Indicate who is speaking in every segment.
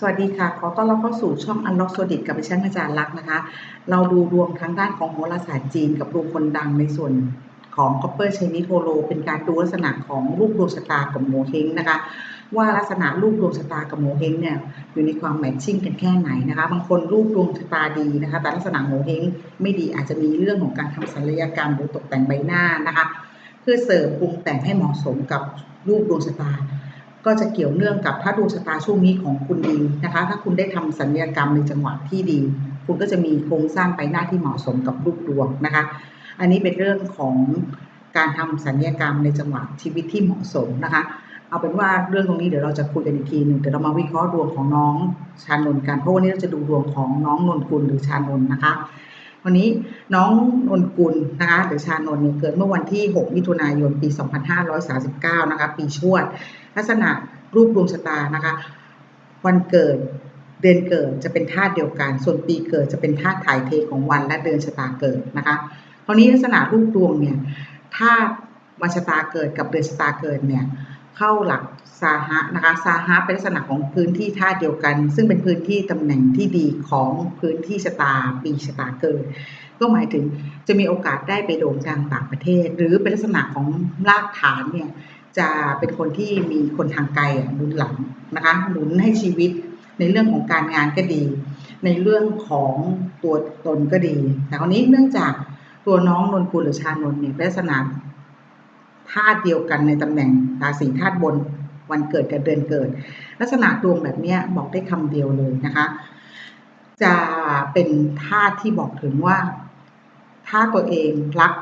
Speaker 1: สวัสดีค่ะ ขอต้อนรับเข้าสู่ช่อง Unlock s o d i t กับดิฉันอาจารย์ลักษ์นะคะ เราดูดวงทางด้านของโหราศาสตร์จีนกับดวงคนดังในส่วนของ Copper Chinese t o r o เป็นการดูลักษณะของรูปดวงชะตากับโมเฮงนะคะ ว่าลักษณะรูปดวงชะตากับโมเฮงเนี่ยอยู่ในความแมทชิ่งกันแค่ไหนนะคะ บางคนรูปดวงชะตาดีนะคะ แต่ลักษณะโมเฮงไม่ดีอาจจะมีเรื่องของการทำศัลยกรรมหรือตกแต่งใบหน้านะคะ เพื่อเสริมปรุงแต่งให้เหมาะสมกับรูปดวงชะตา ก็จะเกี่ยวเนื่องกับถ้าดวงชะตาช่วงนี้ของคุณดีนะคะ ถ้าคุณได้ทำสัญญกรรมในจังหวะที่ดี คุณก็จะมีโครงสร้างใบหน้าที่เหมาะสมกับรูปดวงนะคะ อันนี้เป็นเรื่องของการทำสัญญกรรมในจังหวะชีวิตที่เหมาะสมนะคะ เอาเป็นว่าเรื่องตรงนี้เดี๋ยวเราจะคุยกันอีกทีหนึ่งเดี๋ยวเรามาวิเคราะห์ดวงของน้องชานนท์กันเพราะวันนี้เราจะดูดวงของน้องนนกุลหรือชานนท์นะคะวันนี้น้องนนกุลนะคะหรือชานนท์เนี่ยเกิดเมื่อวันที่ 6 มิถุนายน ปี 2539 นะคะ ปีชวด ลักษณะรูปดวงชะตานะคะวันเกิดเดือนเกิดจะเป็นธาตุเดียวกัน ส่วนปีเกิดจะเป็นธาตุถ่ายเทของวันและเดือนชะตาเกิดนะคะคราวนี้ลักษณะรูปดวงเนี่ยธาตุวันชะตาเกิดกับเดือนชะตาเกิดเนี่ยเข้าหลักซาฮะนะคะซาฮะเป็นลักษณะของพื้นที่ธาตุเดียวกัน ซึ่งเป็นพื้นที่ตำแหน่งที่ดีของพื้นที่ชะตาปีชะตาเกิด ก็หมายถึงจะมีโอกาสได้ไปโด่งดังต่างประเทศ หรือเป็นลักษณะของรากฐานเนี่ย จะเป็นคนที่มีคนทางไกลอะหนุนหลังนะคะหนุนให้ชีวิตในเรื่องของการงานก็ดี ในเรื่องของตัวตนก็ดี แต่คราวนี้เนื่องจากตัวน้องนนกุลหรือชานนเนี่ยลักษณะธาตุเดียวกันในตำแหน่งราศีธาตุบนวันเกิดกับเดือนเกิด ลักษณะดวงแบบเนี้ยบอกได้คำเดียวเลยนะคะ จะเป็นธาตุที่บอกถึงว่า ถ้าตัวเองรัก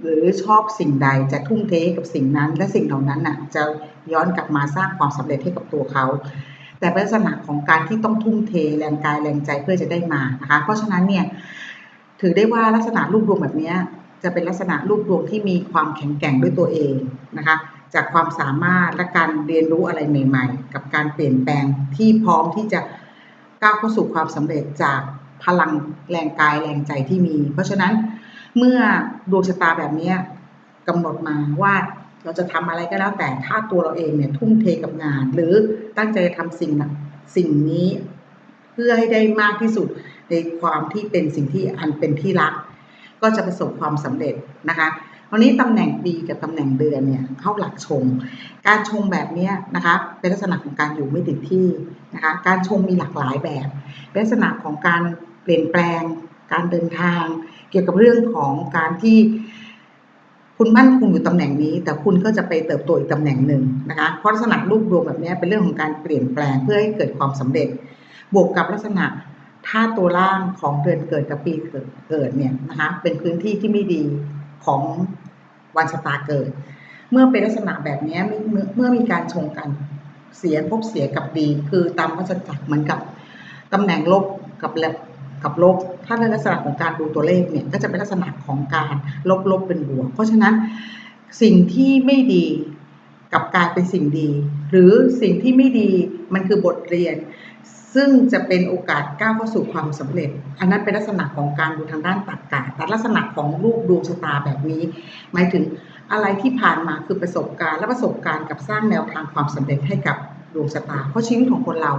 Speaker 1: หรือชอบสิ่งใดจะทุ่มเทกับสิ่งนั้น และสิ่งเหล่านั้นน่ะจะย้อนกลับมาสร้างความสำเร็จให้กับตัวเขา แต่ลักษณะของการที่ต้องทุ่มเทแรงกายแรงใจเพื่อจะได้มานะคะเพราะฉะนั้นเนี่ยถือได้ว่าลักษณะรูปดวงแบบนี้จะเป็นลักษณะรูปดวงที่มีความแข็งแกร่งด้วยตัวเองนะคะจากความสามารถและการเรียนรู้อะไรใหม่ ๆ กับการเปลี่ยนแปลงที่พร้อมที่จะก้าวเข้าสู่ความสำเร็จจากพลังแรงกายแรงใจที่มี เพราะฉะนั้น เมื่อดวงชะตาแบบนี้กำหนดมาว่าเราจะทำอะไรก็แล้วแต่ถ้าตัวเราเองเนี่ยทุ่มเทกับงาน หรือตั้งใจทำสิ่งสิ่งนี้ เพื่อให้ได้มากที่สุดในความที่เป็นสิ่งที่อันเป็นที่รัก ก็จะประสบความสำเร็จนะคะวันนี้ตำแหน่งปีกับตำแหน่งเดือนเนี่ยเข้าหลักชง การชงแบบนี้นะคะเป็นลักษณะของการอยู่ไม่ติดที่นะคะการชงมีหลากหลายแบบเป็นลักษณะของการเปลี่ยนแปลง การเดินทาง เกี่ยวกับเรื่องของการที่คุณมั่นคงอยู่ตำแหน่งนี้ แต่คุณก็จะไปเติบโตอีกตำแหน่งหนึ่งนะคะเพราะลักษณะรูปดวงแบบนี้เป็นเรื่องของการเปลี่ยนแปลงเพื่อให้เกิดความสำเร็จ บวกกับลักษณะธาตุตัวล่างของเดือนเกิดกับปีเกิดเนี่ยนะคะเป็นพื้นที่ที่ไม่ดีของวันชะตาเกิด เมื่อเป็นลักษณะแบบนี้เมื่อเมื่อมีการชงกันเสียพบเสียกับดี คือตามวัฏจักรเหมือนกับตำแหน่งลบกับลบ กับลบ ถ้าในลักษณะของการดูตัวเลขเนี่ย ก็จะเป็นลักษณะของการลบลบเป็นบวก เพราะฉะนั้นสิ่งที่ไม่ดีกับกลายเป็นสิ่งดี หรือสิ่งที่ไม่ดีมันคือบทเรียน ซึ่งจะเป็นโอกาสก้าวเข้าสู่ความสำเร็จ อันนั้นเป็นลักษณะของการดูทางด้านตรรกะแต่ลักษณะของรูปดวงชะตาแบบนี้ หมายถึงอะไรที่ผ่านมาคือประสบการณ์ และประสบการณ์กับสร้างแนวทางความสำเร็จให้กับ ดวงชะตา เพราะชีวิตของคนเรา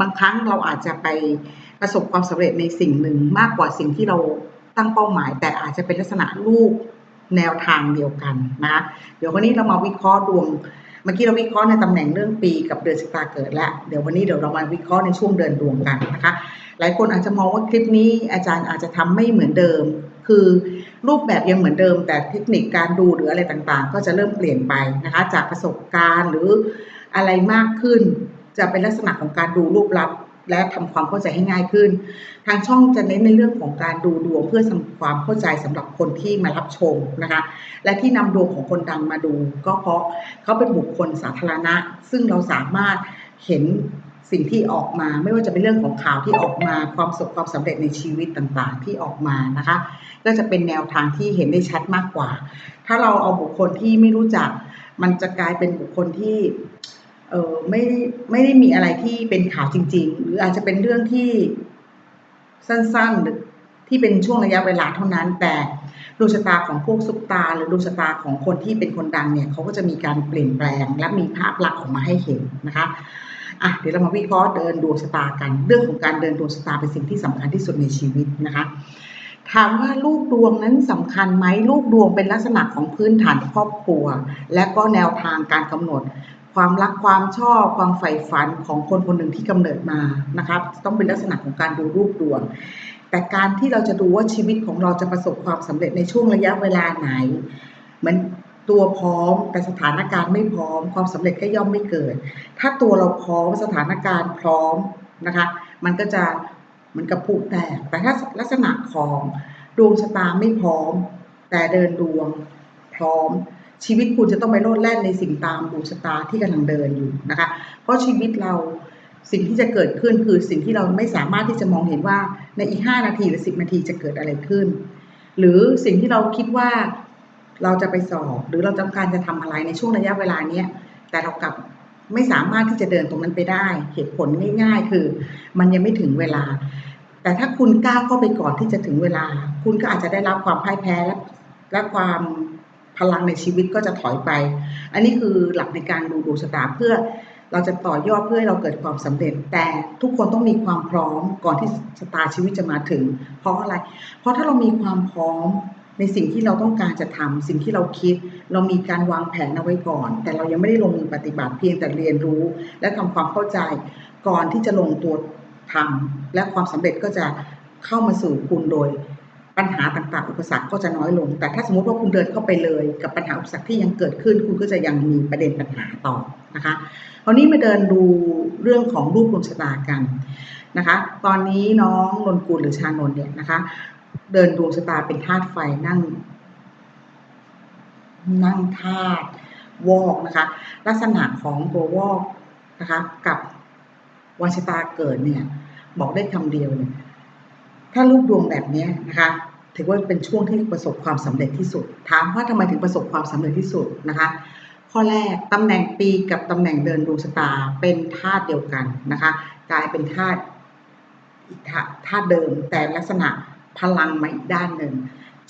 Speaker 1: บางครั้งเราอาจจะไปประสบความสำเร็จในสิ่งหนึ่งมากกว่าสิ่งที่เราตั้งเป้าหมาย แต่อาจจะเป็นลักษณะรูปแนวทางเดียวกันนะเดี๋ยววันนี้เรามาวิเคราะห์ดวงเมื่อกี้เราวิเคราะห์ในตำแหน่งเรื่องปีกับเดือนชะตาเกิดแล้วเดี๋ยววันนี้เดี๋ยวเรามาวิเคราะห์ในช่วงเดือนดวงกันนะคะ หลายคนอาจจะมองว่าคลิปนี้อาจารย์อาจจะทำไม่เหมือนเดิม คือ รูปแบบยังเหมือนเดิม แต่เทคนิคการดูหรืออะไรต่างๆ ก็จะเริ่มเปลี่ยนไปนะคะจากประสบการณ์หรืออะไรมากขึ้น จะเป็นลักษณะของการดูรูปลักษณ์และทำความเข้าใจให้ง่ายขึ้น ทางช่องจะเน้นในเรื่องของการดูดวงเพื่อทำความเข้าใจสำหรับคนที่มารับชมนะคะ และที่นำดวงของคนดังมาดู ก็เพราะเขาเป็นบุคคลสาธารณะ ซึ่งเราสามารถเห็น สิ่งที่ออกมาไม่ว่าจะเป็นเรื่องของข่าวที่ออกมาความสุขความสำเร็จในชีวิตต่างๆ ที่ออกมานะคะ ก็จะเป็นแนวทางที่เห็นได้ชัดมากกว่า ถ้าเราเอาบุคคลที่ไม่รู้จัก มันจะกลายเป็นบุคคลที่เออไม่ไม่ได้มีอะไรที่เป็นข่าวจริง ๆ หรืออาจจะเป็นเรื่องที่สั้นๆหรือที่เป็นช่วงระยะเวลาเท่านั้น แต่ดวงชะตาของพวกซุปตา หรือดวงชะตาของคนที่เป็นคนดังเนี่ยเขาก็จะมีการเปลี่ยนแปลง และมีภาพลักษณ์ออกมาให้เห็นนะคะ อะเดี๋ยวเรามาวิเคราะห์เดินดวงชะตากัน เรื่องของการเดินดวงชะตาเป็นสิ่งที่สำคัญที่สุดในชีวิตนะคะถามว่าลูกดวงนั้นสำคัญไหมลูกดวงเป็นลักษณะของพื้นฐานครอบครัว และก็แนวทางการกำหนด ความรักความชอบความใฝ่ฝันของคนคนหนึ่งที่กำเนิดมานะครับ ต้องเป็นลักษณะของการดูรูปดวง แต่การที่เราจะดูว่าชีวิตของเราจะประสบความสำเร็จในช่วงระยะเวลาไหนมือน ตัวพร้อมแต่สถานการณ์ไม่พร้อม ความสำเร็จก็ย่อมไม่เกิด ถ้าตัวเราพร้อมสถานการณ์พร้อมนะคะ มันก็จะเหมือนกับผูแตก แต่ถ้าลักษณะของดวงชะตาไม่พร้อม แต่เดินดวงพร้อม ชีวิตคุณจะต้องไปโลดแล่นในสิ่งตามดวงชะตาที่กำลังเดินอยู่นะคะ เพราะชีวิตเราสิ่งที่จะเกิดขึ้นคือสิ่งที่เราไม่สามารถที่จะมองเห็นว่าในอีก 5 นาทีหรือ 10 นาทีจะเกิดอะไรขึ้น หรือสิ่งที่เราคิดว่า เราจะไปสอบหรือเราต้องการจะทำอะไรในช่วงระยะเวลาเนี้ยแต่เรากลับไม่สามารถที่จะเดินตรงนั้นไปได้ เหตุผลง่าย ๆ คือ มันยังไม่ถึงเวลา แต่ถ้าคุณก้าวเข้าไปก่อนที่จะถึงเวลา คุณก็อาจจะได้รับความพ่ายแพ้และและความพลังในชีวิตก็จะถอยไป อันนี้คือหลักในการดูดวงชะตาเพื่อเราจะต่อยอดเพื่อให้เราเกิดความสำเร็จ แต่ทุกคนต้องมีความพร้อมก่อนที่ชะตาชีวิตจะมาถึง เพราะอะไร เพราะถ้าเรามีความพร้อม ในสิ่งที่เราต้องการจะทำสิ่งที่เราคิด เรามีการวางแผนเอาไว้ก่อน แต่เรายังไม่ได้ลงมือปฏิบัติเพียงแต่เรียนรู้ และทำความเข้าใจ ก่อนที่จะลงตัวทำและความสำเร็จก็จะเข้ามาสู่คุณโดยปัญหาต่างๆ อุปสรรคก็จะน้อยลง แต่ถ้าสมมติว่าคุณเดินเข้าไปเลย กับปัญหาอุปสรรคที่ยังเกิดขึ้น คุณก็จะยังมีประเด็นปัญหาต่อนะคะคราวนี้มาเดินดูเรื่องของรูปดวงชะตากันนะคะ ตอนนี้น้องนนกุลหรือชานนเนี่ยนะคะ เดินดวงชะตาเป็นธาตุไฟนั่ง นั่งธาตุวอกนะคะ ลักษณะของตัววอกนะคะ กับวันชะตาเกิดเนี่ย บอกได้คำเดียวเลยถ้ารูปดวงแบบนี้นะคะถือว่าเป็นช่วงที่ประสบความสำเร็จที่สุด ถามว่าทำไมถึงประสบความสำเร็จที่สุดนะคะ ข้อแรกตำแหน่งปีกับตำแหน่งเดินดวงชะตาเป็นธาตุเดียวกันนะคะ กลายเป็นธาตุธาตุเดิมแต่ลักษณะ พลังมาอีกด้านหนึ่ง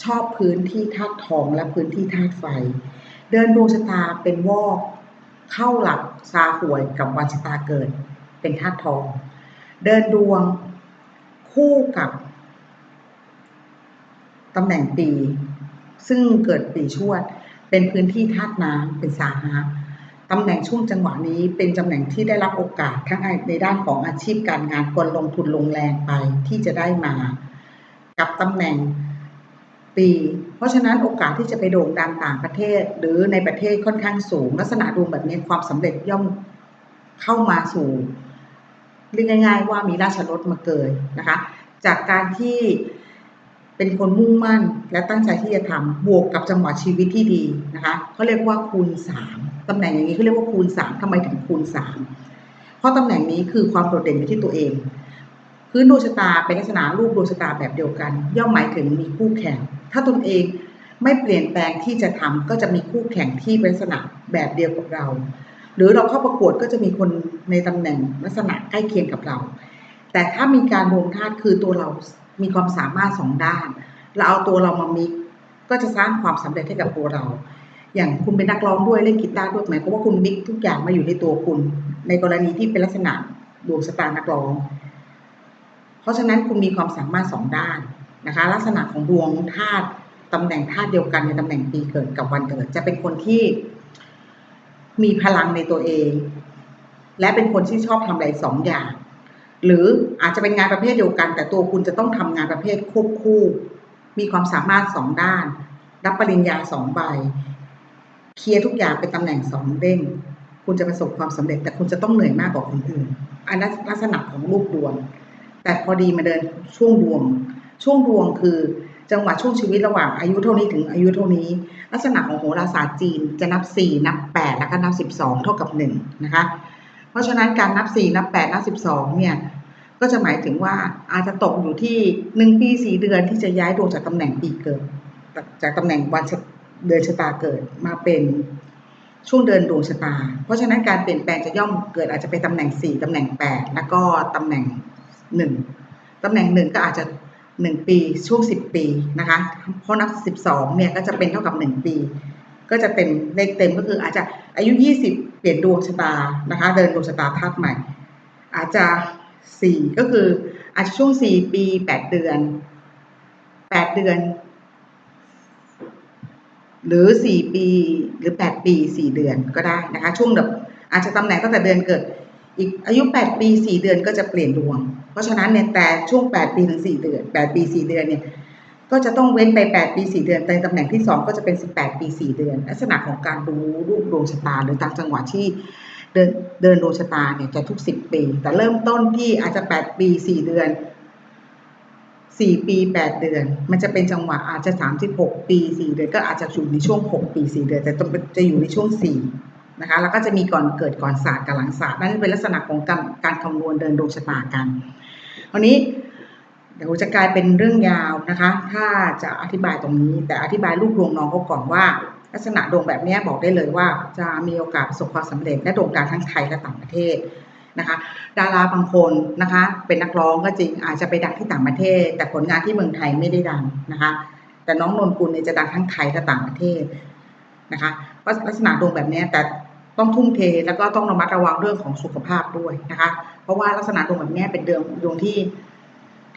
Speaker 1: ชอบพื้นที่ธาตุทองและพื้นที่ธาตุไฟ เดินดวงชะตาเป็นวอก เข้าหลักซาหวยกับวันชะตาเกิด เป็นธาตุทอง เดินดวงคู่กับตำแหน่งปี ซึ่งเกิดปีชวด เป็นพื้นที่ธาตุน้ำเป็นสาหะตำแหน่งช่วงจังหวะนี้เป็นตำแหน่งที่ได้รับโอกาสทั้งในด้านของอาชีพการงานควรลงทุนลงแรงไปที่จะได้มา กับตำแหน่งปี เพราะฉะนั้นโอกาสที่จะไปโด่งดังต่างประเทศ หรือในประเทศค่อนข้างสูง ลักษณะดวงแบบนี้ความสำเร็จย่อมเข้ามาสู่เรียกง่าย ๆ ว่ามีราชรถมาเกิดนะคะ จากการที่เป็นคนมุ่งมั่นและตั้งใจที่จะทำบวกกับจังหวะชีวิตที่ดีนะคะเขาเรียกว่าคูณสามตำแหน่งอย่างนี้เขาเรียกว่าคูณสามทำไมถึงคูณสามเพราะตำแหน่งนี้คือความโดดเด่นอยู่ที่ตัวเอง พื้นดวงชะตาเป็นลักษณะรูปดวงชะตาแบบเดียวกัน ย่อมหมายถึงมีคู่แข่ง ถ้าตนเองไม่เปลี่ยนแปลงที่จะทำก็จะมีคู่แข่งที่เป็นลักษณะแบบเดียวกับเรา หรือเราเข้าประกวดก็จะมีคนในตำแหน่งลักษณะใกล้เคียงกับเรา แต่ถ้ามีการรวมธาตุคือตัวเรามีความสามารถสองด้าน เราเอาตัวเรามามิกก็จะสร้างความสำเร็จให้กับตัวเรา อย่างคุณเป็นนักร้องด้วยเล่นกีตาร์ด้วยหมายความว่าคุณมิกทุกอย่างมาอยู่ในตัวคุณ ในกรณีที่เป็นลักษณะดวงสตานักร้อง เพราะฉะนั้นคุณมีความสามารถสองด้านนะคะ ลักษณะของดวงธาตุตำแหน่งธาตุเดียวกันในตำแหน่งปีเกิดกับวันเกิด จะเป็นคนที่มีพลังในตัวเอง และเป็นคนที่ชอบทำอะไรสองอย่าง หรืออาจจะเป็นงานประเภทเดียวกัน แต่ตัวคุณจะต้องทำงานประเภทควบคู่ มีความสามารถสองด้าน รับปริญญาสองใบ เคลียร์ทุกอย่างเป็นตำแหน่งสองเด้งคุณจะประสบความสำเร็จ แต่คุณจะต้องเหนื่อยมากกว่าคนอื่นอันนั้นลักษณะของรูปดวง แต่พอดีมาเดินช่วงดวง ช่วงดวงคือจังหวะช่วงชีวิตระหว่างอายุเท่านี้ถึงอายุเท่านี้ ลักษณะของโหราศาสตร์จีนจะนับ 4 นับ 8 แล้วก็นับ 12 เท่ากับ1นะคะเพราะฉะนั้นการนับ 4 นับ 8 นับ 12 เนี่ยก็จะหมายถึงว่าอาจจะตกอยู่ที่หนึ่งปีสี่เดือนที่จะย้ายดวงจากตำแหน่งปีเกิด จากตำแหน่งวันเดือนชะตาเกิดมาเป็นช่วงเดือนดวงชะตา เพราะฉะนั้นการเปลี่ยนแปลงจะย่อมเกิดอาจจะเป็นตำแหน่งสี่ตำแหน่งแปดแล้วก็ตำแหน่ง หนึ่งตำแหน่งหนึ่งก็อาจจะหนึ่งปีช่วงสิบปีนะคะเพราะนับสิบสองเนี่ยก็จะเป็นเท่ากับหนึ่งปี ก็จะเต็มเลขเต็มก็คืออาจจะอายุ20เปลี่ยนดวงชะตานะคะ เดินดวงชะตาธาตุใหม่ อาจจะ4ก็คืออาจจะช่วง4ปี8เดือน8เดือน หรือ4ปีหรือ8ปี4เดือนก็ได้นะคะ ช่วงแบบอาจจะตำแหน่งตั้งแต่เดือนเกิด อีกอายุ 8 ปี 4 เดือนก็จะเปลี่ยนดวง เพราะฉะนั้นเนี่ยแต่ช่วง 8 ปีถึง 4 เดือน 8 ปี 4 เดือนเนี่ยก็จะต้องเว้นไป 8 ปี 4 เดือนในตำแหน่งที่ 2 ก็จะเป็น 18 ปี 4 เดือน ลักษณะของการดูรูปดวงชะตาหรือตามจังหวะที่เดินเดินดวงชะตาเนี่ยจะทุก 10 ปี แต่เริ่มต้นที่อาจจะ 8 ปี 4 เดือน 4 ปี 8 เดือน มันจะเป็นจังหวะอาจจะ 36 ปี 4 เดือน ก็อาจจะอยู่ในช่วง 6 ปี 4 เดือน แต่จะอยู่ในช่วง 4 นะคะแล้วก็จะมีก่อนเกิดก่อนศาสตร์กับหลังศาสตร์นั่นเป็นลักษณะของการการคำนวณเดินดวงชะตากันวันนี้เดี๋ยวจะกลายเป็นเรื่องยาวนะคะ ถ้าจะอธิบายตรงนี้แต่อธิบายรูปดวงน้องเขาก่อนว่า ลักษณะดวงแบบนี้บอกได้เลยว่า จะมีโอกาสประสบความสำเร็จและโด่งดังทั้งไทยและต่างประเทศนะคะ ดาราบางคนนะคะ เป็นนักร้องก็จริงอาจจะไปดังที่ต่างประเทศ แต่ผลงานที่เมืองไทยไม่ได้ดังนะคะ แต่น้องนนกุลเนี่ยจะดังทั้งไทยและต่างประเทศนะคะเพราะลักษณะดวงแบบนี้แต่ ต้องทุ่มเทแล้วก็ต้องระมัดระวังเรื่องของสุขภาพด้วยนะคะ เพราะว่าลักษณะดวงแบบนี้เป็นดวงดวงที่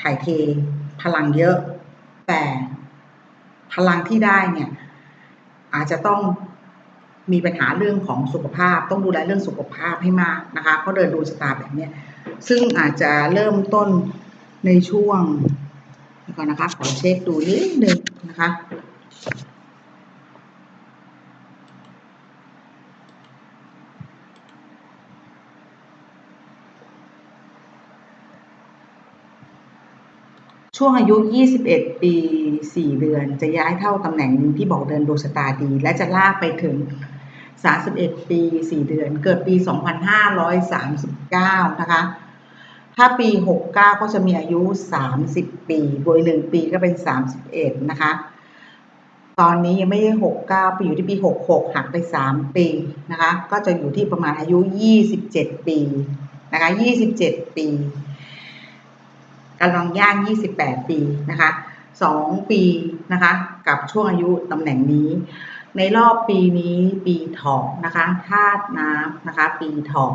Speaker 1: ถ่ายเทพลังเยอะ แต่พลังที่ได้เนี่ย อาจจะต้องมีปัญหาเรื่องของสุขภาพ ต้องดูแลเรื่องสุขภาพให้มากนะคะเพราะเดินดวงชะตาแบบนี้ซึ่งอาจจะเริ่มต้นในช่วงก่อนนะคะขอเช็คดูนิดนึงนะคะ ช่วงอายุ 21 ปี 4 เดือน จะย้ายเข้าตำแหน่งนี้ที่บอกเดินดวงชะตาดี และจะลากไปถึง 31 ปี 4 เดือน เกิดปี 2539 นะคะ ถ้าปี 69 ก็จะมีอายุ 30 ปีบวก1ปีก็เป็น 31 นะคะ ตอนนี้ยังไม่ได้ 69 ไปอยู่ที่ปี 66 หักไป 3 ปีนะคะ ก็จะอยู่ที่ประมาณอายุ 27 ปีนะคะ 27 ปี กำลังย่าง 28 ปีนะคะ2ปีนะคะกับช่วงอายุตำแหน่งนี้ ในรอบปีนี้ปีถอกนะคะธาตุน้ำนะคะ ปีถอก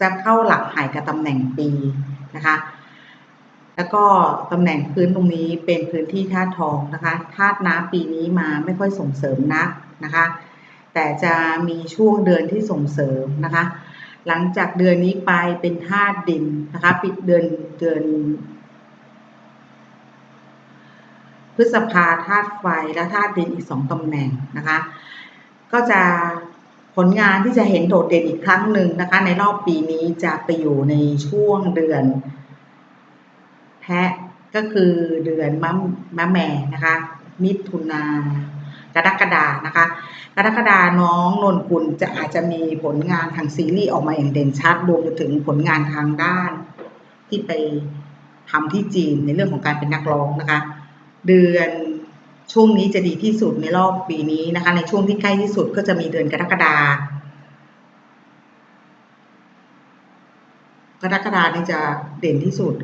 Speaker 1: จะเข้าหลักหายกับตำแหน่งปีนะคะ แล้วก็ตำแหน่งพื้นตรงนี้เป็นพื้นที่ธาตุทองนะคะ ธาตุน้ำปีนี้มาไม่ค่อยส่งเสริมนักนะคะ แต่จะมีช่วงเดือนที่ส่งเสริมนะคะ หลังจากเดือนนี้ไปเป็นธาตุดินนะคะปิดเดือนเดือน พฤษภาธาตุไฟและธาตุดินอีกสองตำแหน่งนะคะ ก็จะผลงานที่จะเห็นโดดเด่นอีกครั้งหนึ่งนะคะ ในรอบปีนี้จะไปอยู่ในช่วงเดือน แพะก็คือเดือนมะมะแม่นะคะ มิถุนา กรกฎานะคะ กรกฎาน้องนนกุลจะอาจจะมีผลงานทางซีรีส์ออกมาอย่างเด่นชัดรวมไปถึงผลงานทางด้าน ที่ไปทำที่จีนในเรื่องของการเป็นนักร้องนะคะ เดือนช่วงนี้จะดีที่สุดในรอบปีนี้นะคะ ในช่วงที่ใกล้ที่สุดก็จะมีเดือนกรกฎากรกฎานี่จะเด่นที่สุด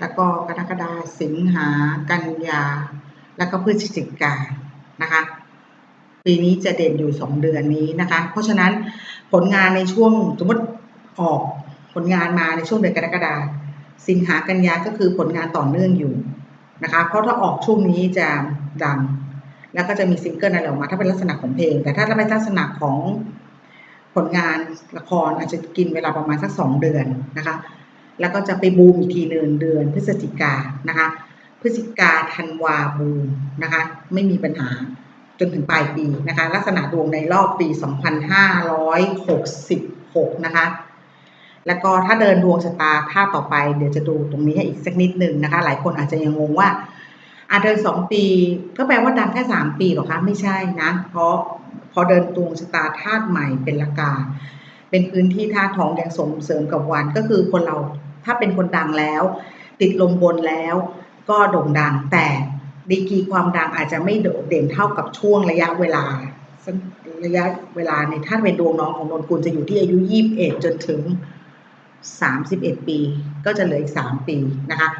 Speaker 1: แล้วก็กรกฎาสิงหา กันยา แล้วก็พฤศจิกา นะคะ ปีนี้จะเด่นอยู่สองเดือนนี้นะคะ เพราะฉะนั้นผลงานในช่วงสมมติออกผลงานมาในช่วงเดือนกรกฎาสิงหากันยาก็คือผลงานต่อเนื่องอยู่นะคะ เพราะถ้าออกช่วงนี้จะดัง แล้วก็จะมีซิงเกิลอะไรออกมา ถ้าเป็นลักษณะของเพลง แต่ถ้าเป็นลักษณะของผลงานละครอาจจะกินเวลาประมาณสักสองเดือนนะคะ แล้วก็จะไปบูมอีกทีเดือนเดือนพฤศจิกานะคะ พฤศจิกาธันวาบูมนะคะ ไม่มีปัญหาจนถึงปลายปีนะคะ ลักษณะดวงในรอบปี 2566 นะคะ แล้วก็ถ้าเดินดวงชะตาท่าต่อไป เดี๋ยวจะดูตรงนี้ให้อีกสักนิดหนึ่งนะคะ หลายคนอาจจะยังงงว่าอาเดินสองปีก็แปลว่าดังแค่สามปีหรอคะไม่ใช่นะ เพราะพอเดินดวงชะตาธาตุใหม่เป็นละกา เป็นพื้นที่ธาตุทองยังส่งเสริมกับวันก็คือคนเราถ้าเป็นคนดังแล้ว ติดลมบนแล้ว ก็โด่งดังแต่ดีกีความดังอาจจะไม่โดดเด่นเท่ากับช่วงระยะเวลาระยะเวลาในถ้าเป็นดวงน้องของนนกุลจะอยู่ที่อายุ 21 จนถึง 31 ปี ก็จะเหลืออีก 3 ปีนะคะ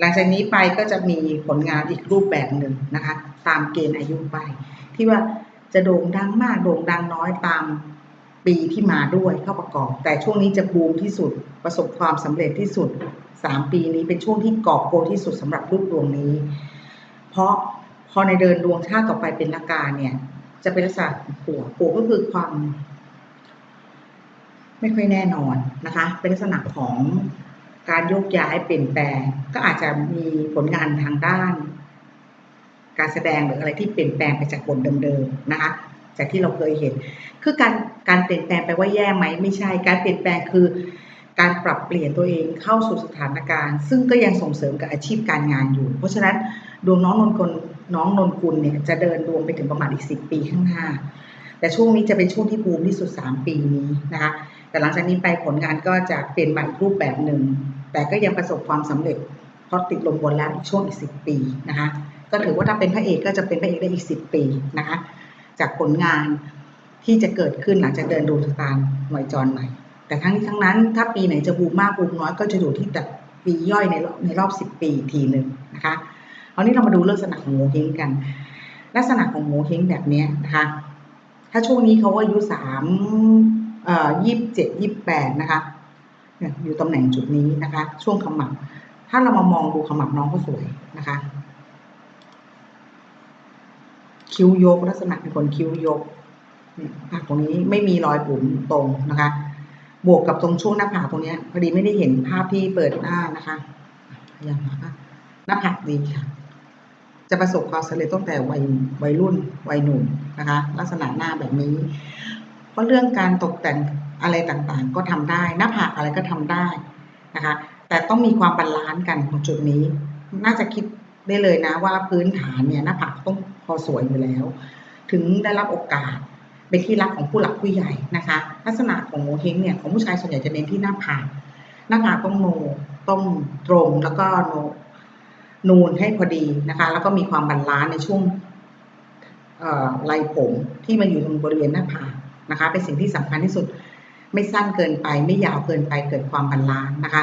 Speaker 1: หลังจากนี้ไปก็จะมีผลงานอีกรูปแบบหนึ่งนะคะ ตามเกณฑ์อายุไป ที่ว่าจะโด่งดังมากโด่งดังน้อยตาม ปีที่มาด้วยเข้าประกอบ แต่ช่วงนี้จะบูมที่สุดประสบความสำเร็จที่สุด 3 ปีนี้เป็นช่วงที่กอบโกยที่สุดสำหรับรูปดวงนี้ เพราะพอในเดินดวงชาติต่อไปเป็นละกาเนี่ย จะเป็นลักษณะปัวปัวก็คือความ ไม่ค่อยแน่นอนนะคะ เป็นลักษณะของการโยกย้ายเปลี่ยนแปลงก็อาจจะมีผลงานทางด้าน การแสดงหรืออะไรที่เปลี่ยนแปลงไปจากบทเดิมๆนะคะ จากที่เราเคยเห็น คือการการเปลี่ยนแปลงไปว่าแย่ไหมไม่ใช่ การเปลี่ยนแปลงคือ การปรับเปลี่ยนตัวเองเข้าสู่สถานการณ์ ซึ่งก็ยังส่งเสริมกับอาชีพการงานอยู่ เพราะฉะนั้นดวงน้องนนกุลน้องนนกุลเนี่ยจะเดินดวงไปถึงประมาณอีกสิปีข้างหน้า แต่ช่วงนี้จะเป็นช่วงที่บูมที่สุด 3 ปีนี้นะคะแต่หลังจากนี้ไปผลงานก็จะเปลี่ยนใหม่รูปแบบหนึ่ง แต่ก็ยังประสบความสำเร็จเพราะติดลมบนแล้วอีกช่วงอีกสิปีนะคะ ก็ถือว่าถ้าเป็นพระเอกก็จะเป็นพระเอกได้อีกสิปีนะคะ จากผลงาน ที่จะเกิดขึ้นหลังจากเดินดวงชะตาหน่วยจรใหม่ แต่ทั้งนี้ทั้งนั้น ถ้าปีไหนจะบูมมากบูมน้อยก็จะอยู่ที่แต่ปีย่อยในรอบในรอบสิบปีอีกทีหนึ่งนะคะคราวนี้เรามาดูลักษณะของโงเฮงกัน ลักษณะของโงเฮงแบบนี้นะคะ ถ้าช่วงนี้เขาอายุสามเอ่อยี่สิบเจ็ดยี่สิบแปดนะคะอยู่ตำแหน่งจุดนี้นะคะ ช่วงขมับ ถ้าเรามามองดูขมับน้องก็สวยนะคะ คิ้วยกลักษณะเป็นคนคิ้วยก ตรงนี้ไม่มีรอยบุ๋มตรงนะคะ บวกกับตรงช่วงหน้าผากตรงนี้พอดีไม่ได้เห็นภาพที่เปิดหน้านะคะพยายามหาหน้าผากดีค่ะ จะประสบความสำเร็จตั้งแต่วัยวัยรุ่นวัยหนุ่มนะคะ ลักษณะหน้าแบบนี้ เพราะเรื่องการตกแต่งอะไรต่างๆ ก็ทำได้ หน้าผากอะไรก็ทำได้นะคะ แต่ต้องมีความบาลานซ์กันตรงจุดนี้ น่าจะคิดได้เลยนะว่าพื้นฐานเนี่ยหน้าผากต้องพอสวยอยู่แล้ว ถึงได้รับโอกาส เป็นที่รักของผู้หลักผู้ใหญ่นะคะ ลักษณะของโงเฮงเนี่ยของผู้ชายส่วนใหญ่จะเน้นที่หน้าผากหน้าผากต้องโนต้องตรงแล้วก็โนนูนให้พอดีนะคะ แล้วก็มีความบาลานซ์ในช่วงไหล่ผมที่มันอยู่ตรงบริเวณหน้าผากนะคะ เป็นสิ่งที่สำคัญที่สุดไม่สั้นเกินไปไม่ยาวเกินไปเกิดความบาลานซ์นะคะ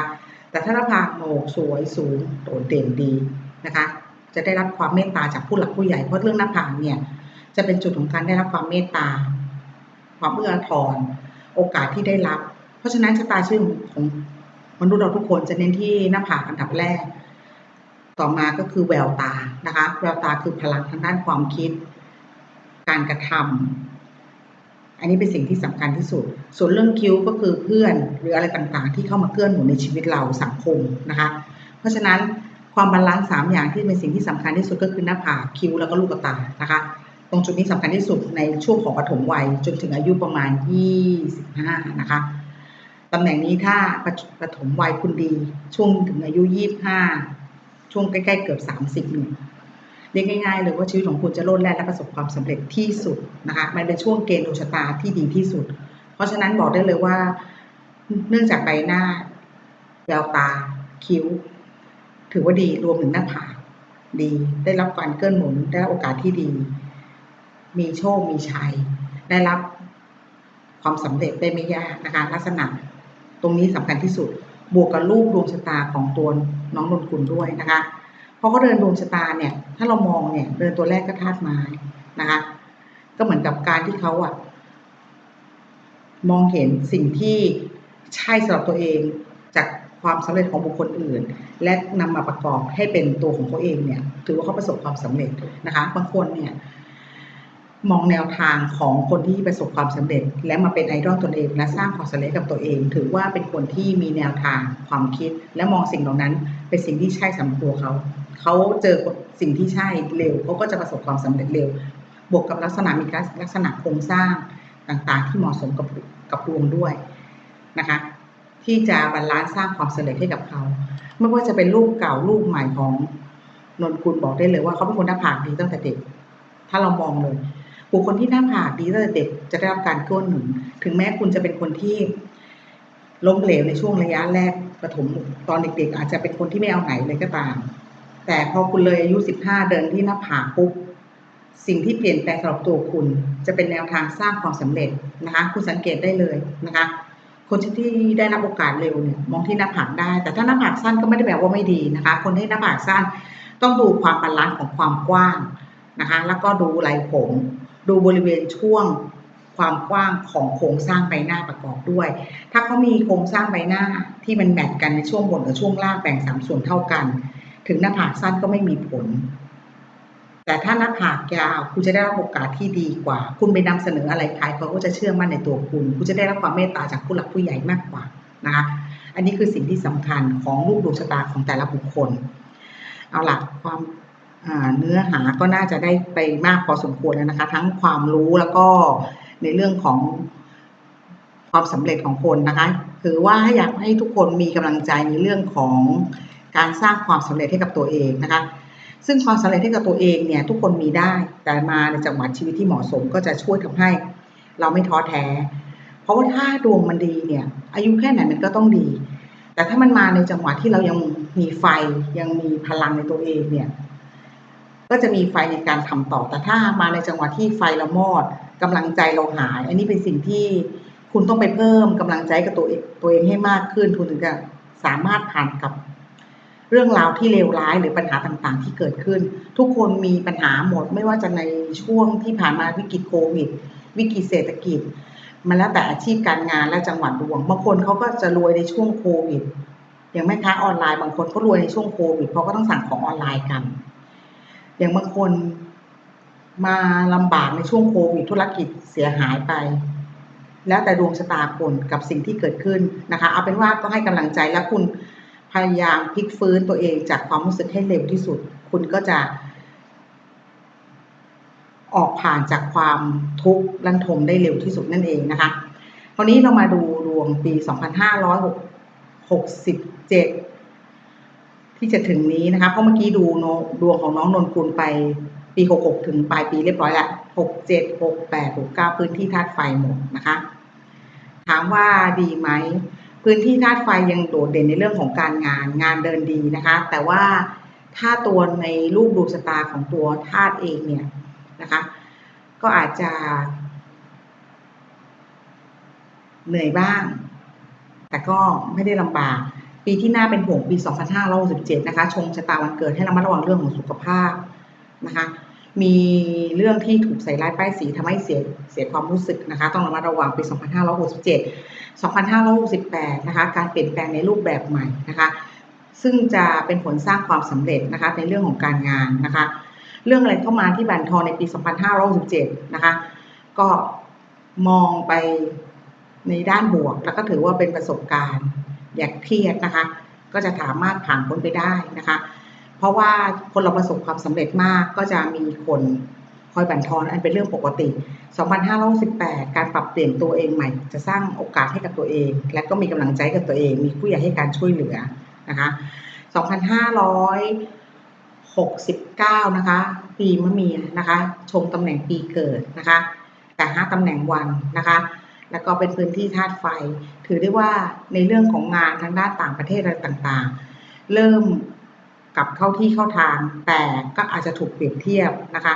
Speaker 1: แต่ถ้าหน้าผากโหนกสวยสูงโดดเด่นดีนะคะ จะได้รับความเมตตาจากผู้หลักผู้ใหญ่เพราะเรื่องหน้าผากเนี่ยจะเป็นจุดของการได้รับความเมตตา ความเอื้ออาทรโอกาสที่ได้รับ เพราะฉะนั้นชะตาชื่อของมนุษย์เราทุกคนจะเน้นที่หน้าผากอันดับแรก ต่อมาก็คือแววตานะคะ แววตาคือพลังทางด้านความคิด การกระทำอันนี้เป็นสิ่งที่สำคัญที่สุด ส่วนเรื่องคิ้วก็คือเพื่อนหรืออะไรต่างๆ ที่เข้ามาเกื้อหนุนในชีวิตเราสังคมนะคะ เพราะฉะนั้นความบาลานซ์สามอย่างที่เป็นสิ่งที่สำคัญที่สุดก็คือหน้าผากคิ้วแล้วก็ลูกตานะคะ ตรงจุดนี้สำคัญที่สุดในช่วงของปฐมวัยจนถึงอายุประมาณ 25 นะคะตำแหน่งนี้ถ้าปฐมวัยคุณดี ช่วงถึงอายุ 25 ช่วงใกล้ๆเกือบ 30เนี่ยเรียกง่ายๆเลยว่าชีวิตของคุณจะโลดแล่นและประสบความสำเร็จที่สุดนะคะมันเป็นช่วงเกณฑ์ดวงชะตาที่ดีที่สุด เพราะฉะนั้นบอกได้เลยว่า เนื่องจากใบหน้าแววตา คิ้ว ถือว่าดีรวมถึงหน้าผากดี ได้รับการเกื้อหนุนได้รับโอกาสที่ดี มีโชค มีชัย ได้รับความสำเร็จได้ไม่ยากนะคะลักษณะตรงนี้สำคัญที่สุด บวกกับรูปดวงชะตาของตัวน้องนนกุลด้วยนะคะพอเขาเดินดวงชะตาเนี่ย ถ้าเรามองเนี่ย เดินตัวแรกก็ธาตุไม้นะคะ ก็เหมือนกับการที่เขาอะมองเห็นสิ่งที่ใช่สำหรับตัวเองจากความสำเร็จของบุคคลอื่น และนำมาประกอบให้เป็นตัวของเขาเองเนี่ย ถือว่าเขาประสบความสำเร็จนะคะ บางคนเนี่ย มองแนวทางของคนที่ประสบความสำเร็จ และมาเป็นไอดอลตนเอง และสร้างความสำเร็จกับตัวเอง ถือว่าเป็นคนที่มีแนวทางความคิด และมองสิ่งเหล่านั้น เป็นสิ่งที่ใช่สำหรับตัวเขาเขาเจอสิ่งที่ใช่เร็วเขาก็จะประสบความสำเร็จเร็ว บวกกับลักษณะมีลักษณะโครงสร้างต่างๆ ที่เหมาะสมกับกับดวงด้วยนะคะที่จะบรรลานสร้างความสำเร็จให้กับเขา ไม่ว่าจะเป็นรูปเก่ารูปใหม่ของนนกุลบอกได้เลยว่าเขาเป็นคนหน้าผากดีตั้งแต่เด็ก ถ้าเรามองเลย บุคคลที่หน้าผากดีตั้งแต่เด็กจะได้รับการเกื้อหนุน ถึงแม้คุณจะเป็นคนที่ล้มเหลวในช่วงระยะแรกประถมตอนเด็กๆ อาจจะเป็นคนที่ไม่เอาไหนเลยก็ตาม แต่พอคุณเลยอายุสิบห้าเดินที่หน้าผากปุ๊บสิ่งที่เปลี่ยนแปลงสำหรับตัวคุณ จะเป็นแนวทางสร้างความสำเร็จนะคะ คุณสังเกตได้เลยนะคะ คนที่ได้รับโอกาสเร็วเนี่ยมองที่หน้าผากได้ แต่ถ้าหน้าผากสั้นก็ไม่ได้แปลว่าไม่ดีนะคะ คนที่หน้าผากสั้นต้องดูความบาลานซ์ของความกว้างนะคะ แล้วก็ดูไหล่ผม ดูบริเวณช่วงความกว้างของโครงสร้างใบหน้าประกอบด้วย ถ้าเขามีโครงสร้างใบหน้าที่มันแมทกันในช่วงบนกับช่วงล่างแบ่งสามส่วนเท่ากัน ถึงหน้าผากสั้นก็ไม่มีผล แต่ถ้าหน้าผากยาวคุณจะได้รับโอกาสที่ดีกว่า คุณไปนำเสนออะไรใครเขาก็จะเชื่อมั่นในตัวคุณ คุณจะได้รับความเมตตาจากผู้หลักผู้ใหญ่มากกว่านะคะ อันนี้คือสิ่งที่สำคัญของลูกดวงชะตาของแต่ละบุคคล เอาหลักความ เนื้อหาก็น่าจะได้ไปมากพอสมควรแล้วนะคะ ทั้งความรู้แล้วก็ในเรื่องของความสำเร็จของคนนะคะคือว่าให้อยากให้ทุกคนมีกำลังใจในเรื่องของการสร้างความสำเร็จให้กับตัวเองนะคะ ซึ่งความสำเร็จให้กับตัวเองเนี่ยทุกคนมีได้ แต่มาในจังหวะชีวิตที่เหมาะสมก็จะช่วยทำให้ เราไม่ท้อแท้ เพราะว่าถ้าดวงมันดีเนี่ย อายุแค่ไหนมันก็ต้องดี แต่ถ้ามันมาในจังหวะที่เรายังมีไฟยังมีพลังในตัวเองเนี่ย ก็จะมีไฟในการทำต่อ แต่ถ้ามาในจังหวะที่ไฟเรามอดกำลังใจเราหาย อันนี้เป็นสิ่งที่คุณต้องไปเพิ่มกำลังใจกับตัวเองตัวเองให้มากขึ้นคุณถึงจะสามารถผ่านกับเรื่องราวที่เลวร้ายหรือปัญหาต่างๆ ที่เกิดขึ้น ทุกคนมีปัญหาหมด ไม่ว่าจะในช่วงที่ผ่านมาวิกฤตโควิด วิกฤตเศรษฐกิจ มันแล้วแต่อาชีพการงานและจังหวัดดวงบางคนเขาก็จะรวยในช่วงโควิดอย่างแม่ค้าออนไลน์บางคนเขารวยในช่วงโควิดเพราะก็ต้องสั่งของออนไลน์กัน อย่างบางคนมาลำบากในช่วงโควิดธุรกิจเสียหายไป แล้วแต่ดวงชะตาคนกับสิ่งที่เกิดขึ้นนะคะ เอาเป็นว่าก็ให้กำลังใจและคุณพยายามพลิกฟื้นตัวเองจากความรู้สึกให้เร็วที่สุด คุณก็จะ ออกผ่านจากความทุกข์ลันทมได้เร็วที่สุดนั่นเองนะคะ คราวนี้เรามาดูดวงปี 2567 ที่จะถึงนี้นะคะ เพราะเมื่อกี้ดูดวงของน้องนนกุลไปปี 66 ถึงปลายปีเรียบร้อยแล้ว67 68 69 พื้นที่ธาตุไฟหมดนะคะ ถามว่าดีไหม พื้นที่ธาตุไฟยังโดดเด่นในเรื่องของการงาน งานเดินดีนะคะ แต่ว่าถ้าตัวในรูปดวงชะตาของตัวธาตุเองเนี่ยนะคะ ก็อาจจะ เหนื่อยบ้าง แต่ก็ไม่ได้ลำบาก ปีที่น่าเป็นห่วงปี 2567 นะคะ ชงชะตาวันเกิดให้ระมัดระวังเรื่องของสุขภาพนะคะ มีเรื่องที่ถูกใส่ร้ายป้ายสีทำให้เสียเสียความรู้สึกนะคะ ต้องระมัดระวังปี 2567 2568 นะคะ การเปลี่ยนแปลงในรูปแบบใหม่นะคะ ซึ่งจะเป็นผลสร้างความสำเร็จนะคะในเรื่องของการงานนะคะ เรื่องอะไรเข้ามาที่บันทองในปี 2567 นะคะ ก็มองไปในด้านบวกแล้วก็ถือว่าเป็นประสบการณ์ อยากเครียดนะคะ ก็จะสามารถผ่านพ้นไปได้นะคะ เพราะว่าคนเราประสบความสำเร็จมากก็จะมีคนคอยบั่นทอนอันเป็นเรื่องปกติ 2518 การปรับเปลี่ยนตัวเองใหม่ จะสร้างโอกาสให้กับตัวเอง และก็มีกำลังใจกับตัวเอง มีผู้ใหญ่ให้การช่วยเหลือนะคะ 2569 นะคะ ปีมะเมียนะคะชมตำแหน่งปีเกิดนะคะ แต่ห้าตำแหน่งวันนะคะ แล้วก็เป็นพื้นที่ธาตุไฟ ถือได้ว่าในเรื่องของงานทางด้านต่างประเทศอะไรต่างๆ เริ่มกลับเข้าที่เข้าทาง แต่ก็อาจจะถูกเปรียบเทียบนะคะ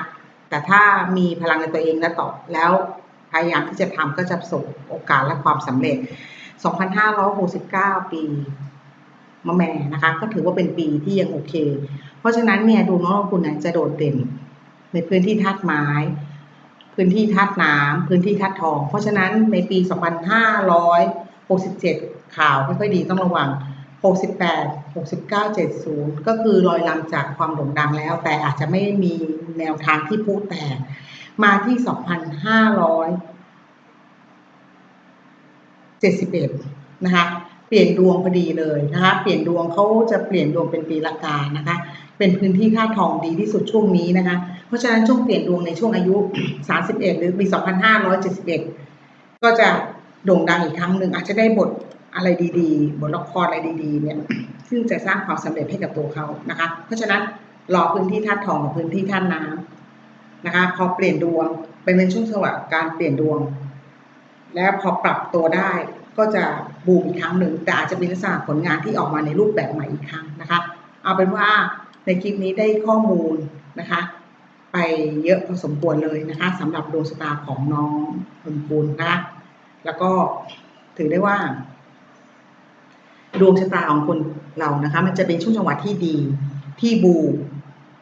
Speaker 1: แต่ถ้ามีพลังในตัวเองและต่อแล้วพยายามที่จะทำก็จะประสบโอกาสและความสำเร็จ 2569 ปีมะแม่นะคะ ก็ถือว่าเป็นปีที่ยังโอเค เพราะฉะนั้นเนี่ยดูน้องคุณจะโดดเด่นในพื้นที่ธาตุไม้ พื้นที่ธาตุน้ำพื้นที่ธาตุทอง เพราะฉะนั้นในปี 2567 ข่าวไม่ค่อยดีต้องระวัง 68 69 70 ก็คือลอยลำจากความโด่งดังแล้ว แต่อาจจะไม่มีแนวทางที่พูดแต่มาที่ 2,571 นะคะเปลี่ยนดวงพอดีเลยนะคะเปลี่ยนดวงเขาจะเปลี่ยนดวงเป็นปีละกานะคะ เป็นพื้นที่ท่าทองดีที่สุดช่วงนี้นะคะ ราะฉะนั้นช่วงเปลี่ยนดวงในช่วงอายุ 31 หรือปี 2571 ก็จะโด่งดังอีกครั้งหนึ่งอาจจะได้บทอะไรดีๆ บทละครอะไรดีๆ เนี่ย ซึ่งจะสร้างความสำเร็จให้กับตัวเขานะคะ เพราะฉะนั้นรอพื้นที่ธาตุทองกับพื้นที่ธาตุน้ำนะคะ พอเปลี่ยนดวงเป็นเป็นช่วงสวัสดิ์การเปลี่ยนดวง แล้วพอปรับตัวได้ก็จะบูมอีกครั้งหนึ่ง แต่อาจจะมีลักษณะผลงานที่ออกมาในรูปแบบใหม่อีกครั้งนะคะ เอาเป็นว่าในคลิปนี้ได้ข้อมูลนะคะ ไปเยอะพอสมควรเลยนะคะสำหรับดวงชะตาของน้องคนปูนนะคะแล้วก็ถือได้ว่า ดวงชะตาของคนเรานะคะ มันจะเป็นช่วงจังหวะที่ดี ที่บู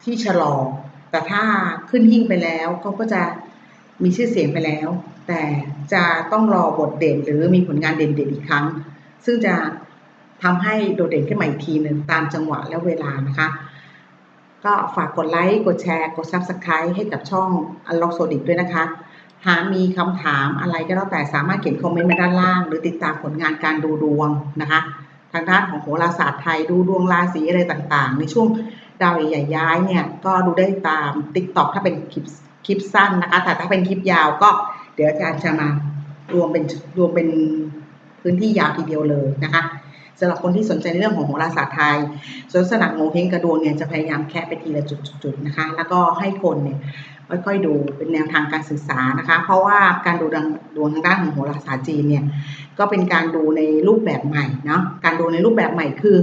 Speaker 1: ที่ชะลอ แต่ถ้าขึ้นหิ่งไปแล้วเขาก็จะมีชื่อเสียงไปแล้ว แต่จะต้องรอบทเด่นหรือมีผลงานเด่นๆอีกครั้ง ซึ่งจะทำให้โดดเด่นขึ้นมาอีกทีหนึ่งตามจังหวะและเวลานะคะ ก็ฝากกดไลค์ กดแชร์ กด Subscribe ให้กับช่อง Unlock Sodic ด้วยนะคะ หากมีคำถามอะไรก็แล้วแต่สามารถเขียนคอมเมนต์มาด้านล่าง หรือติดตามผลงานการดูดวงนะคะ ทางด้านของโหราศาสตร์ไทยดูดวงราศีอะไรต่างๆ ในช่วงดาวใหญ่ย้ายเนี่ย ก็ดูได้ตาม TikTok ถ้าเป็นคลิปคลิปสั้นนะคะ แต่ถ้าเป็นคลิปยาวก็เดี๋ยวอาจารย์จะมารวมเป็นรวมเป็นพื้นที่ยาวทีเดียวเลยนะคะ สำหรับคนที่สนใจในเรื่องของโหราศาสตร์ไทยส่วนลักษณะโงเฮงกระดวงเนี่ยจะพยายามแคะไปทีละจุดๆนะคะ แล้วก็ให้คนเนี่ยค่อยๆดูเป็นแนวทางการศึกษานะคะ เพราะว่าการดูดวงทางด้านของโหราศาสตร์จีนเนี่ยก็เป็นการดูในรูปแบบใหม่เนาะการดูในรูปแบบใหม่คือ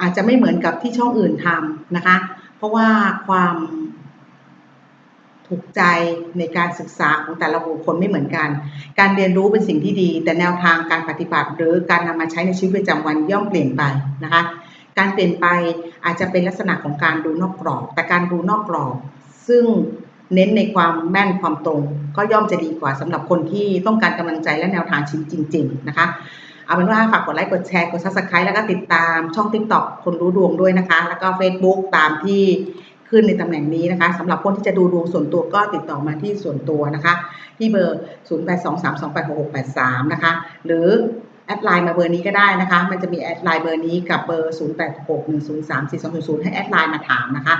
Speaker 1: อาจจะไม่เหมือนกับที่ช่องอื่นทำนะคะ เพราะว่าความ ถูกใจในการศึกษาของแต่ละบุคคลไม่เหมือนกัน การเรียนรู้เป็นสิ่งที่ดี แต่แนวทางการปฏิบัติ หรือการนำมาใช้ในชีวิตประจำวันย่อมเปลี่ยนไปนะคะ การเปลี่ยนไปอาจจะเป็นลักษณะของการดูนอกกรอบ แต่การดูนอกกรอบ ซึ่งเน้นในความแม่นความตรง ก็ย่อมจะดีกว่าสำหรับคนที่ต้องการกำลังใจและแนวทางชีวิตจริง ๆ นะคะเอาเป็นว่าฝากกดไลค์กดแชร์กด subscribe แล้วก็ติดตามช่อง TikTok คนรู้ดวงด้วยนะคะ แล้วก็ Facebook ตามที่ ขึ้นในตำแหน่งนี้นะคะสำหรับคนที่จะดูดวงส่วนตัวก็ติดต่อมาที่ส่วนตัวนะคะ ที่เบอร์ 0823286683 นะคะ หรือแอดไลน์มาเบอร์นี้ก็ได้นะคะ มันจะมีแอดไลน์เบอร์นี้กับเบอร์ 0861034200 ให้แอดไลน์มาถามนะคะ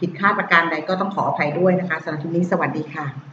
Speaker 1: ผิดคาดประการใดก็ต้องขออภัยด้วยนะคะสำหรับทีนี้สวัสดีค่ะ